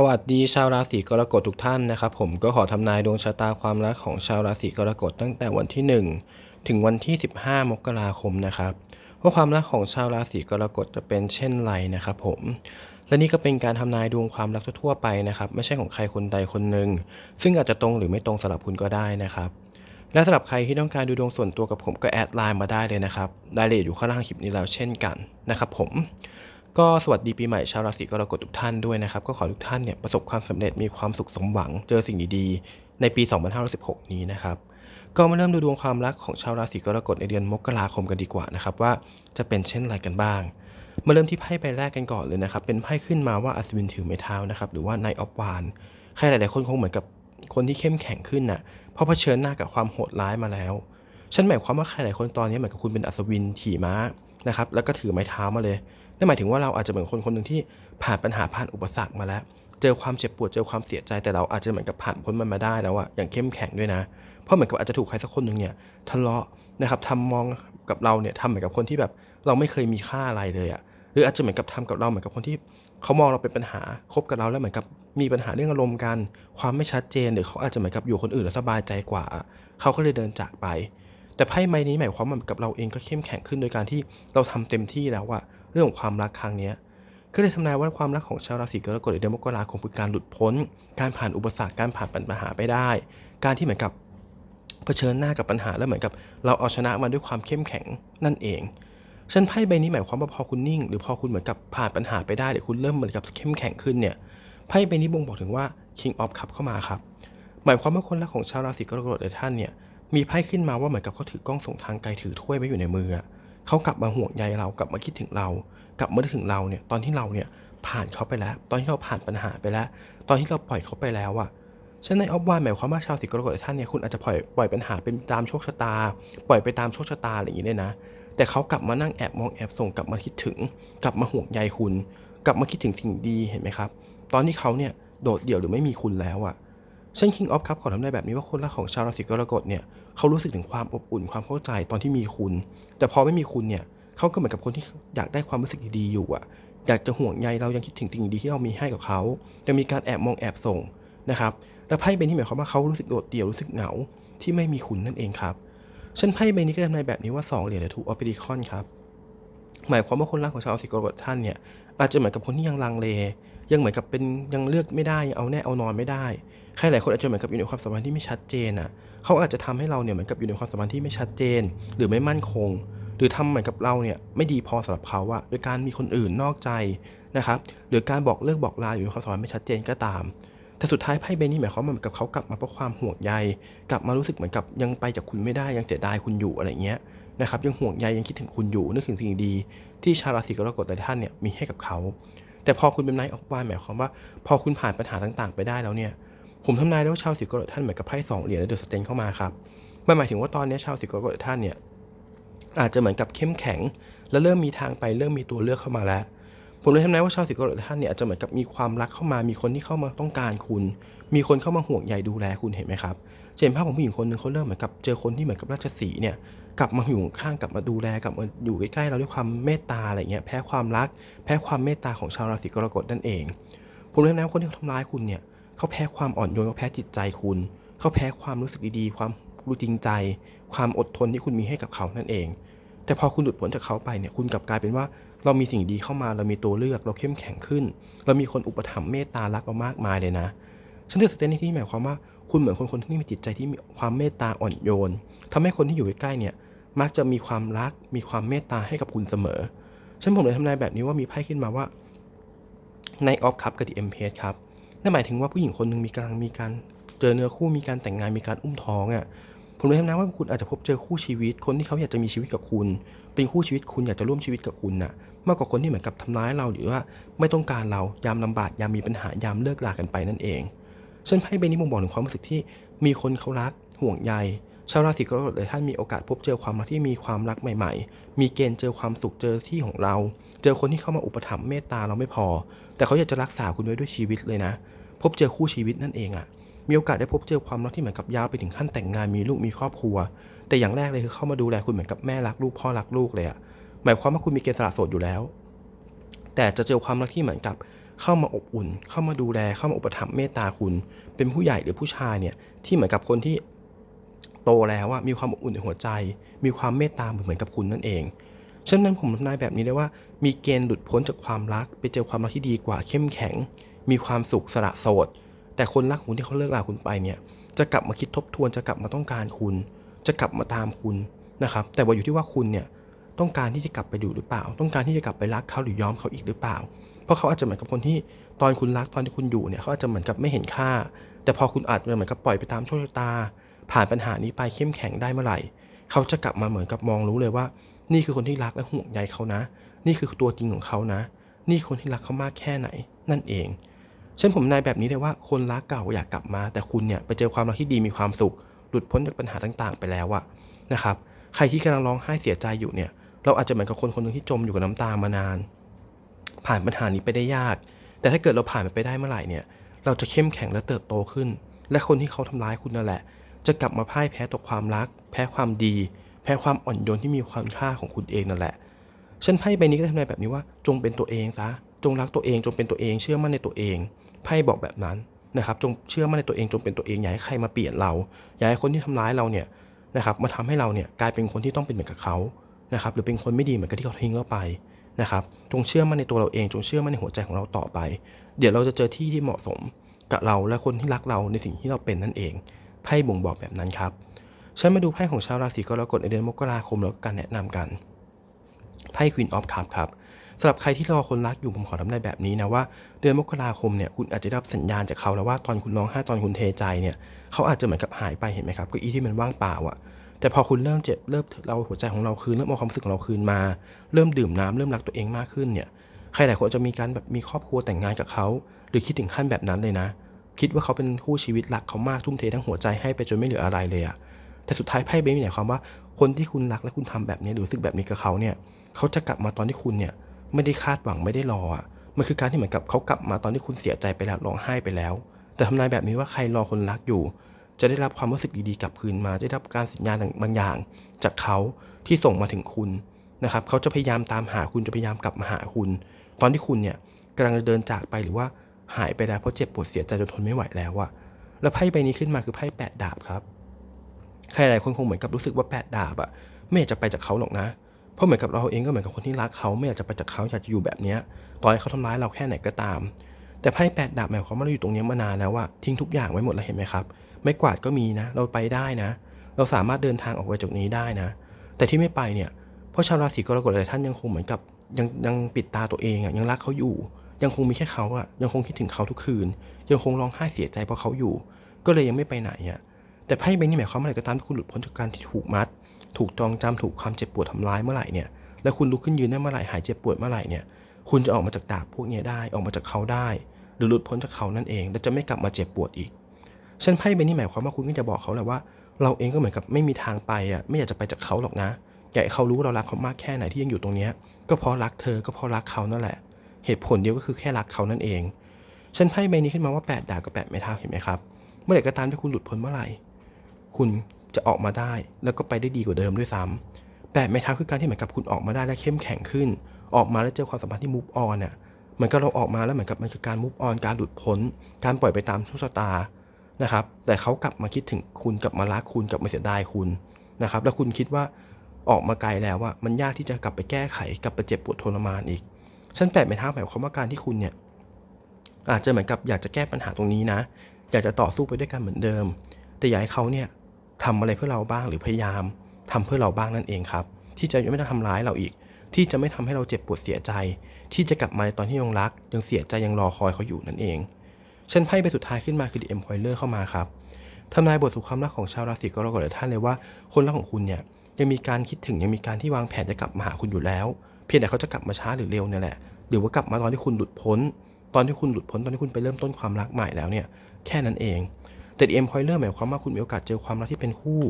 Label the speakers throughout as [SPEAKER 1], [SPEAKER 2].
[SPEAKER 1] สวัสดีชาวราศีกรกฎทุกท่านนะครับผมก็ขอทำนายดวงชะตาความรักของชาวราศีกรกฎตั้งแต่วันที่ 1 ถึงวันที่ 15 มกราคมนะครับว่าความรักของชาวราศีกรกฎจะเป็นเช่นไรนะครับผมและนี่ก็เป็นการทำนายดวงความรักทั่วไปนะครับไม่ใช่ของใครคนใดคนหนึ่งซึ่งอาจจะตรงหรือไม่ตรงสำหรับคุณก็ได้นะครับ และสำหรับใครที่ต้องการดูดวงส่วนตัวกับผมก็แอดไลน์มาได้เลยนะครับรายละเอียดอยู่ข้างล่างคลิปนี้แล้วเช่นกันนะครับผม ก็สวัสดีปีใหม่ชาวราศีกรกฎทุกท่านด้วยนะครับ ก็ขอทุกท่านเนี่ยประสบความสำเร็จมีความสุขสมหวัง เจอสิ่งดีๆ ในปี 2516 นี้นะครับก็มาเริ่มดูดวงความรักของชาวราศีกรกฎในเดือนมกราคมกันดีกว่านะครับว่าจะเป็นเช่นไรกันบ้าง มาเริ่มที่ไพ่ใบแรกกันก่อนเลยนะครับ เป็นไพ่ขึ้นมาว่าอัศวินถือไม้เท้านะครับหรือว่าไนออฟวานใครหลายๆคนคงเหมือนกับคนที่เข้มแข็งขึ้นน่ะเพราะเผชิญหน้ากับความโหดร้ายมาแล้วฉันหมายความว่าใครหลายคนตอนนี้เหมือนกับคุณเป็นอัศวินขี่ม้านะครับแล้วก็ถือไม้เท้ามาเลย นั่นหมายถึงว่าเราอาจจะเหมือนคนคนหนึ่งที่ผ่านปัญหาผ่านอุปสรรคมาแล้ว เจอความเจ็บปวดเจอความเสียใจแต่เราอาจจะเหมือนกับผ่านพ้นมันมาได้แล้วอะอย่างเข้มแข็งด้วยนะ เพราะเหมือนกับอาจจะถูกใครสักคนหนึ่งเนี่ยทะเลาะนะครับทำมองกับเราเนี่ยทำเหมือนกับคนที่แบบเราไม่เคยมีค่าอะไรเลยอะหรืออาจจะเหมือนกับทำกับเราเหมือนกับคนที่เขามองเราเป็นปัญหาคบกับเราแล้วเหมือนกับมีปัญหาเรื่องอารมณ์กัน ความไม่ชัดเจนหรือเขาอาจจะเหมือนกับอยู่คนอื่นแล้วสบายใจกว่า เขาก็เลยเดินจากไป แต่ไพ่ใบนี้หมายความว่ากับเราเองก็เข้มแข็งขึ้นโดยการที่เราทำเต็มที่แล้วอะ เรื่องของความรักครั้งนี้ก็เลยทำนายว่าความรักของชาวราศีกรกฎในเดือนมกราคมคือการหลุดพ้น การผ่านอุปสรรคการผ่านปัญหาไปได้ การที่เหมือนกับเผชิญหน้ากับปัญหาแล้วเหมือนกับ เราเอาชนะมันด้วยความเข้มแข็งนั่นเองฉันไพ่ใบนี้หมายความว่าพอคุณนิ่ง หรือพอคุณเหมือนกับผ่านปัญหาไปได้หรือคุณเริ่มเหมือนกับเข้มแข็งขึ้นเนี่ยไพ่ใบนี้บ่งบอกถึงว่า King of Cup เข้ามาครับ หมายความว่าคนรักของชาวราศีกรกฎหลายท่านเนี่ยมีไพ่ขึ้นมาว่าเหมือนกับเขาถือกล้องส่งทางไกลถือถ้วยไว้อยู่ในมือ เขากลับมาห่วงใยเรากลับมาคิดถึงเรา กลับมาถึงเราเนี่ยตอนที่เราเนี่ยผ่านเขาไปแล้ว ตอนที่เราผ่านปัญหาไปแล้ว ตอนที่เราปล่อยเขาไปแล้วอะฉะนั้นในออฟวานหมายความว่าชาวสิกรกฎท่านเนี่ยคุณอาจจะปล่อยปล่อยปัญหาเป็นตามโชคชะตา ปล่อยไปตามโชคชะตาอะไรอย่างนี้เลยนะ แต่เขากลับมานั่งแอบมองแอบส่งกลับมาคิดถึง กลับมาห่วงใยคุณ กลับมาคิดถึงสิ่งดีเห็นไหมครับ ตอนที่เขาเนี่ยโดดเดี่ยวหรือไม่มีคุณแล้วอะฉันคิงออฟครับขอทำได้แบบนี้ว่าคนรักของชาวราศีกรกฎเนี่ย เขารู้สึกถึงความอบอุ่นความเข้าใจตอนที่มีคุณ แต่พอไม่มีคุณเนี่ยเขาก็เหมือนกับคนที่อยากได้ความรู้สึกดีๆอยู่อะอยากจะห่วงใยเรายังคิดถึงสิ่งดีที่เรามีให้กับเขายังมีการแอบมองแอบส่งนะครับและไพ่ใบนี้หมายความว่าเขารู้สึกโดดเดี่ยวรู้สึกเหงาที่ไม่มีคุณนั่นเองครับฉันไพ่ใบนี้ก็ทำนายแบบนี้ว่า2เหรียญหรือทูออฟเปดิคอนครับหมายความว่าคนรักของชาวราศีกรกฎท่านเนี่ยอาจจะเหมือนกับคนที่ยังลังเล ยังเหมือนกับเป็นยังเลือกไม่ได้ยังเอาแน่เอานอนไม่ได้ใครหลายคนอาจจะเหมือนกับอยู่ในความสัมพันธ์ที่ไม่ชัดเจนอะ เขาอาจจะทำให้เราเนี่ยเหมือนกับอยู่ในความสัมพันธ์ที่ไม่ชัดเจน หรือไม่มั่นคง หรือทำเหมือนกับเราเนี่ยไม่ดีพอสำหรับเขาอะโดยการมีคนอื่นนอกใจนะครับหรือการบอกเลิกบอกลาอยู่ในความสัมพันธ์ไม่ชัดเจนก็ตาม แต่สุดท้ายไพ่ใบนี้หมายความว่าเหมือนกับเขากลับมาเพราะความห่วงใย กลับมารู้สึกเหมือนกับยังไปจากคุณไม่ได้ยังเสียดายคุณอยู่อะไรเงี้ยนะครับยังห่วงใยยังคิดถึงคุณอยู่นึกถึงสิ่งดี ที่ชาวราศีกรกฎหลายท่านเนี่ยมีให้กับเขาแต่พอคุณเป็นไนท์ออฟวานหมายความว่า พอคุณผ่านปัญหาต่างๆ ไปได้แล้วเนี่ย ผมทำนายได้ว่าชาวสีกรกฎท่านเหมือนกับไพ่สองเหรียญและเดอะสเตนเข้ามาครับมันหมายถึงว่าตอนนี้ชาวสีกรกฎท่านเนี่ยอาจจะเหมือนกับเข้มแข็ง และเริ่มมีทางไปเริ่มมีตัวเลือกเข้ามาแล้ว ผมเลยทำนายว่าชาวสีกรกฎท่านเนี่ยอาจจะเหมือนกับมีความรักเข้ามา มีคนที่เข้ามาต้องการคุณ มีคนเข้ามาห่วงใยดูแลคุณเห็นไหมครับเห็นภาพของผู้หญิงคนหนึ่งเขาเริ่มเหมือนกับเจอคนที่เหมือนกับราชสีเนี่ยกลับมาอยู่ข้างกลับมาดูแลกลับมาอยู่ใกล้ๆเราด้วยความเมตตาอะไรเงี้ยแพ้ความรัก แพ้ความเมตตาของชาวราศีกรกฎนั่นเอง ผมเลยนะคนที่ทำร้ายคุณเนี่ย เขาแพ้ความอ่อนโยนเขาแพ้จิตใจคุณ เขาแพ้ความรู้สึกดีๆ ความรู้จริงใจ ความอดทนที่คุณมีให้กับเขานั่นเอง แต่พอคุณหลุดพ้นจากเขาไปเนี่ยคุณกลับกลายเป็นว่าเรามีสิ่งดีเข้ามาเรามีตัวเลือก เราเข้มแข็งขึ้น เรามีคนอุปถัมภ์เมตตารักเรามากมายเลยนะ ฉันเลือกสเตนที่หมายความว่าคุณเหมือนคนคนที่มีจิตใจที่มีความเมตตาอ่อนโยนทำให้คนที่อยู่ใกล้ๆเนี่ยมักจะมีความรัก มีความเมตตาให้กับคุณเสมอ ฉันผมเลยทำนายแบบนี้ว่ามีไพ่ขึ้นมาว่าในออฟคัพกับดีเอ็มเพครับ นั่นหมายถึงว่าผู้หญิงคนหนึ่งมีกำลังมีการเจอเนื้อคู่มีการแต่งงานมีการอุ้มท้องอะ่ะผมเลยทำนายว่าคุณอาจจะพบเจอคู่ชีวิต คนที่เขาอยากจะมีชีวิตกับคุณ เป็นคู่ชีวิตคุณอยากจะร่วมชีวิตกับคุณน่ะมากกว่าคนที่เหมือนกับทำร้ายเราหรือว่าไม่ต้องการเรายามลำบากยามมีปัญหายามเลิกลากันไปนั่นเองฉันไพ่ใบนี้บ่งบอกถึงความรู้สึกที่มีคนเขารักห่วงใยชาวราศีกรกฎหลยท่านมีโอกาสพบเจอความรักที่มีความรักใหม่ ๆ มีเกณฑ์เจอความสุขเจอที่ของเรา เจอคนที่เข้ามาอุปถัมภ์เมตตาเราไม่พอ แต่เขาอยากจะรักษาคุณไว้ด้วยชีวิตเลยนะ พบเจอคู่ชีวิตนั่นเองอะ่ะมีโอกาสได้พบเจอความรักที่เหมือนกับยาวไปถึงขั้นแต่งงานมีลูกมีครอบครัว แต่อย่างแรกเลยคือเข้ามาดูแลคุณเหมือนกับแม่รักลูกพ่อรักลูกเลยอะ่ะหมายความว่าคุณมีเกณฑ์สละโสดอยู่แล้ว แต่จะเจอความรักที่เหมือนกับเข้ามาอบอุ่น เข้ามาดูแลเข้ามาอุปถัมภ์เมตตาคุณ เป็นผู้ใหญ่หรือผู้ชายเนี่ยที่เหมือนกับคนที่โตแล้วอะมีความอบอุ่นในหัวใจ มีความเมตตาเหมือนกับคุณนั่นเองฉะนั้นผมทำนายแบบนี้เลยว่า มีเกณฑ์หลุดพ้นจากความรัก ไปเจอความรักที่ดีกว่าเข้มแข็ง มีความสุขสละโสด แต่คนรักคุณที่เขาเลิกลาคุณไปเนี่ย จะกลับมาคิดทบทวนจะกลับมาต้องการคุณ จะกลับมาตามคุณนะครับ แต่ว่าอยู่ที่ว่าคุณเนี่ยต้องการที่จะกลับไปดูหรือเปล่า ต้องการที่จะกลับไปรักเขาหรือยอมเขาอีกหรือเปล่า เพราะเขาอาจจะเหมือนกับคนที่ตอนคุณรักตอนที่คุณอยู่เนี่ยเขาอาจจะเหมือนกับไม่เห็นค่า แต่พอคุณอาจจะเหมือนกับปล่อยไปตามโชคชะตา ผ่านปัญหานี้ไปเข้มแข็งได้เมื่อไหร่ เขาจะกลับมาเหมือนกับมองรู้เลยว่า นี่คือคนที่รักและห่วงใยเขานะ นี่คือตัวจริงของเขานะ นี่คือคนที่รักเขามากแค่ไหน นั่นเอง เช่นผมนายแบบนี้เลยว่าคนรักเก่าอยากกลับมา แต่คุณเนี่ยไปเจอความรักที่ดีมีความสุข หลุดพ้นจากปัญหาต่างๆ ไปแล้วอะนะครับใครที่กำลังร้องไห้เสียใจอยู่เนี่ย เราอาจจะเหมือนกับคนคนหนึ่งที่จมอยู่กับน้ำตามานาน ผ่านปัญหานี้ไปได้ยาก แต่ถ้าเกิดเราผ่านมันไปได้เมื่อไหร่เนี่ย เราจะเข้มแข็งและเติบโตขึ้น และคนที่เขาทำร้ายคุณนั่นแหละ จะกลับมาพ่ายแพ้ต่อความรัก แพ้ความดี แพ้ความอ่อนโยนที่มีความค่าของคุณเองนั่นแหละฉันไพ่ใบนี้ก็ทำนายแบบนี้ว่า จงเป็นตัวเองซะจงรักตัวเองจงเป็นตัวเองเชื่อมั่นในตัวเอง ไพ่บอกแบบนั้นนะครับจงเชื่อมั่นในตัวเองจงเป็นตัวเองอย่าให้ใครมาเปลี่ยนเรา อย่าให้คนที่ทำร้ายเราเนี่ยนะครับมาทำให้เราเนี่ยกลายเป็นคนที่ต้องเป็นเหมือนกับเขานะครับหรือเป็นคนไม่ดีเหมือนกับที่เขาทิ้งเราไปนะครับจงเชื่อมั่นในตัวเราเองจงเชื่อมั่นในหัวใจของเราต่อไป เดี๋ยวเราจะเจอที่ที่เหมาะสมกับเราและคนที่รักเราในสิ่งที่เราเป็นนั่นเองไพ่บ่งบอกแบบนั้นครับฉันมาดูไพ่ของชาวราศีกรกฎในเดือนมกราคมแล้วกันแนะนำกันไพ่ Queen of Cups ครับ สำหรับใครที่รอคนรักอยู่ผมขอทำนายแบบนี้นะว่าเดือนมกราคมเนี่ยคุณอาจจะได้รับสัญญาณจากเขาแล้วว่าตอนคุณร้องไห้ตอนคุณเทใจเนี่ยเขาอาจจะเหมือนกับหายไปเห็นไหมครับเก็อีที่มันว่างเปล่าอะแต่พอคุณเริ่มเจ็บเริ่มเราหัวใจของเราคืนเริ่มเอาความรู้สึกของเราคืนมา เริ่มดื่มน้ำเริ่มรักตัวเองมากขึ้นเนี่ยใครหลายคนจะมีการแบบมีครอบครัวแต่งงานกับเขาหรือคิดถึงขั้นแบบนั้นเลยนะ คิดว่าเขาเป็นคู่ชีวิตรักเขามากทุ่มเททั้งหัวใจให้ไปจนไม่เหลืออะไรเลยอะแต่สุดท้ายไพ่เบนหมายความว่าคนที่คุณรักและคุณทำแบบนี้หรือรู้สึกแบบนี้กับเขาเนี่ยเขาจะกลับมาตอนที่คุณเนี่ย ไม่ได้คาดหวังไม่ได้รออะมันคือการที่เหมือนกับเขากลับมาตอนที่คุณเสียใจไปแล้วร้องไห้ไปแล้ว แต่ทำนายแบบนี้ว่าใครรอคนรักอยู่ จะได้รับความรู้สึกดีๆกลับคืนมา ได้รับการสัญญาณบางอย่าง จากเขาที่ส่งมาถึงคุณนะครับเขาจะพยายามตามหาคุณจะพยายามกลับมาหาคุณ ตอนที่คุณเนี่ยกำลังจะเดินจากไปหรือว่าหายไปแล้วเพราะเจ็บปวดเสียใจจนทนไม่ไหวแล้วอะแล้วไพ่ใบนี้ขึ้นมาคือไพ่แปดดาบครับ ใครหลายคนคงเหมือนกับรู้สึกว่าแปดดาบอะไม่อยากจะไปจากเขาหรอกนะ เพราะเหมือนกับเราเองก็เหมือนกับคนที่รักเขาไม่อยากจะไปจากเขาอยากจะอยู่แบบเนี้ยต่อให้เขาทำร้ายเราแค่ไหนก็ตาม แต่ไพ่แปดดาบหมายความว่าเราอยู่ตรงนี้มานานแล้วว่าทิ้งทุกอย่างไว้หมดแล้วเห็นไหมครับไม่กวาดก็มีนะ เราไปได้นะ เราสามารถเดินทางออกไปจากนี้ได้นะ แต่ที่ไม่ไปเนี่ยเพราะชาวราศีกรกฎหลายท่านยังคงเหมือนกับยังยังปิดตาตัวเองอะยังรักเขาอยู่ ยังคงมีแค่เขาอะยังคงคิดถึงเขาทุกคืน ยังคงร้องไห้เสียใจเพราะเขาอยู่ ก็เลยยังไม่ไปไหนอะแต่ไพ่ใบนี้หมายความว่าอะไรก็ตามที่คุณหลุดพ้นจากการที่ถูกมัด ถูกจองจำถูกความเจ็บปวดทำร้ายเมื่อไหร่เนี่ย แล้วคุณลุกขึ้นยืนได้เมื่อไหร่หายเจ็บปวดเมื่อไหร่เนี่ย คุณจะออกมาจากดาบพวกนี้ได้ ออกมาจากเขาได้ หรือหลุดพ้นจากเขานั่นเอง และจะไม่กลับมาเจ็บปวดอีกเช่นไพ่ใบนี้หมายความว่าคุณก็จะบอกเขาแหละว่า เราเองก็เหมือนกับไม่มีทางไปอะ ไม่อยากจะไปจากเขาหรอกนะ อยากให้เขารู้เรารักเขามากแค่ไหนที่ยังอยู่ตรงนี้ ก็เพราะรักเธอ ก็เพราะรักเขานั่นแหละ เหตุผลเดียวก็คือแค่รักเขานั่นเองเช่นไพ่ใบนี้ขึ้นมาว่าแปดดาบกับแปดไม้เท้าเห็นไหมครับ เมื่อไหร่ก็ตามที่คุณหลุดพ้นเมื่อไหร่ คุณ จะออกมาได้ แล้วก็ไปได้ดีกว่าเดิมด้วยซ้ำแปดไม้เท้าคือการที่เหมือนกับคุณออกมาได้และเข้มแข็งขึ้น ออกมาแล้วเจอความสัมพันธ์ที่มูฟออนน่ะเหมือนกับเราออกมาแล้วเหมือนกับมันคือการมูฟออนการหลุดพ้น การปล่อยไปตามโชคชะตานะครับ แต่เขากลับมาคิดถึงคุณกลับมารักคุณกลับมาเสียดายคุณนะครับ แล้วคุณคิดว่าออกมาไกลแล้วว่ามันยากที่จะกลับไปแก้ไขกลับไปเจ็บปวดทรมานอีกชั้นแปดไม้เท้าหมายความว่าการที่คุณเนี่ยอาจจะเหมือนกับอยากจะแก้ปัญหาตรงนี้นะ อยากจะต่อสู้ไปด้วยกันเหมือนเดิม แต่อยากให้เขาเนี่ย ทำอะไรเพื่อเราบ้างหรือพยายามทำเพื่อเราบ้างนั่นเองครับ ที่จะไม่ต้องทำร้ายเราอีก ที่จะไม่ทำให้เราเจ็บปวดเสียใจ ที่จะกลับมาในตอนที่ยังรัก ยังเสียใจยังรอคอยเขาอยู่นั่นเองฉันไพ่ใบสุดท้ายขึ้นมาคือ The Employer เข้ามาครับทำนายบทสู่ความรักของชาวราศีกรกฎหลายท่านเลยว่า คนรักของคุณเนี่ยยังมีการคิดถึงยังมีการที่วางแผนจะกลับมาหาคุณอยู่แล้ว เพียงแต่เขาจะกลับมาช้าหรือเร็วเนี่ยแหละหรือว่ากลับมาตอนที่คุณหลุดพ้น ตอนที่คุณหลุดพ้นตอนที่คุณไปเริ่มต้นความรักใหม่แล้วเนี่ยแค่นั้นเอง แต่เอ็มพอยเลอร์หมายความว่าคุณมีโอกาสเจอความรักที่เป็นคู่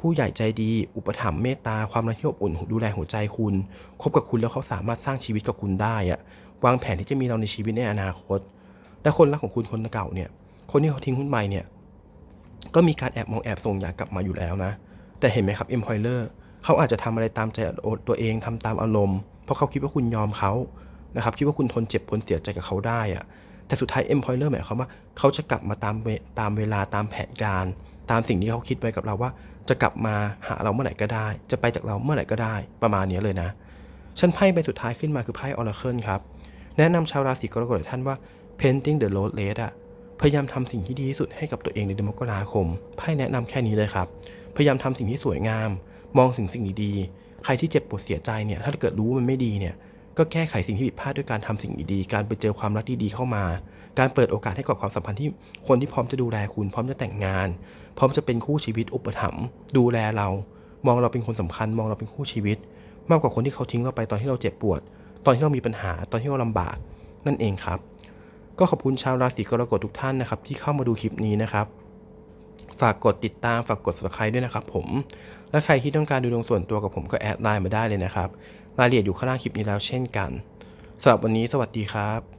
[SPEAKER 1] ผู้ใหญ่ใจดี อุปถัมภ์เมตตาความรักที่อบอุ่นดูแลหัวใจคุณคบกับคุณแล้วเขาสามารถสร้างชีวิตกับคุณได้อะวางแผนที่จะมีเราในชีวิตในอนาคต และคนรักของคุณคนเก่าเนี่ย คนที่เขาทิ้งคุณไปเนี่ยก็มีการแอบมองแอบส่งอยากกลับมาอยู่แล้วนะ แต่เห็นไหมครับเอ็มพอยเลอร์เขาอาจจะทำอะไรตามใจตัวเองทำตามอารมณ์ เพราะเขาคิดว่าคุณยอมเขานะครับคิดว่าคุณทนเจ็บทนเสียใจกับเขาได้อะ แต่สุดท้าย employer หมายความว่าเขาจะกลับมาตามเวตามเวลาตามแผนการ ตามสิ่งที่เขาคิดไว้กับเราว่า จะกลับมาหาเราเมื่อไหร่ก็ได้ จะไปจากเราเมื่อไหร่ก็ได้ประมาณนี้เลยนะฉันไพ่ใบสุดท้ายขึ้นมาคือไพ่ Oracle ครับ แนะนำชาวราศีกรกฎท่านว่า painting the road red อะพยายามทำสิ่งที่ดีที่สุดให้กับตัวเองในเดือนมกราคมไพ่แนะนำแค่นี้เลยครับ พยายามทำสิ่งที่สวยงาม มองถึงสิ่งดีๆใครที่เจ็บปวดเสียใจเนี่ยถ้าเกิดรู้ว่ามันไม่ดีเนี่ย ก็แก้ไขสิ่งที่ผิดพลาดด้วยการทำสิ่งดีๆการไปเจอความรักดีๆเข้ามา การเปิดโอกาสให้กับความสัมพันธ์ที่คนที่พร้อมจะดูแลคุณ พร้อมจะแต่งงาน พร้อมจะเป็นคู่ชีวิตอุปถัมภ์ดูแลเรา มองเราเป็นคนสำคัญ มองเราเป็นคู่ชีวิต มากกว่าคนที่เขาทิ้งเราไปตอนที่เราเจ็บปวด ตอนที่เรามีปัญหาตอนที่เราลำบากนั่นเองครับ ก็ขอบคุณชาวราศีกรกฎทุกท่านนะครับ ที่เข้ามาดูคลิปนี้นะครับฝากกดติดตามฝากกด subscribe ด้วยนะครับผม และใครที่ต้องการดูดวงส่วนตัวกับผมก็แอดไลน์มาได้เลยนะครับ รายละเอียดอยู่ข้างล่างคลิปนี้แล้วเช่นกันสำหรับวันนี้สวัสดีครับ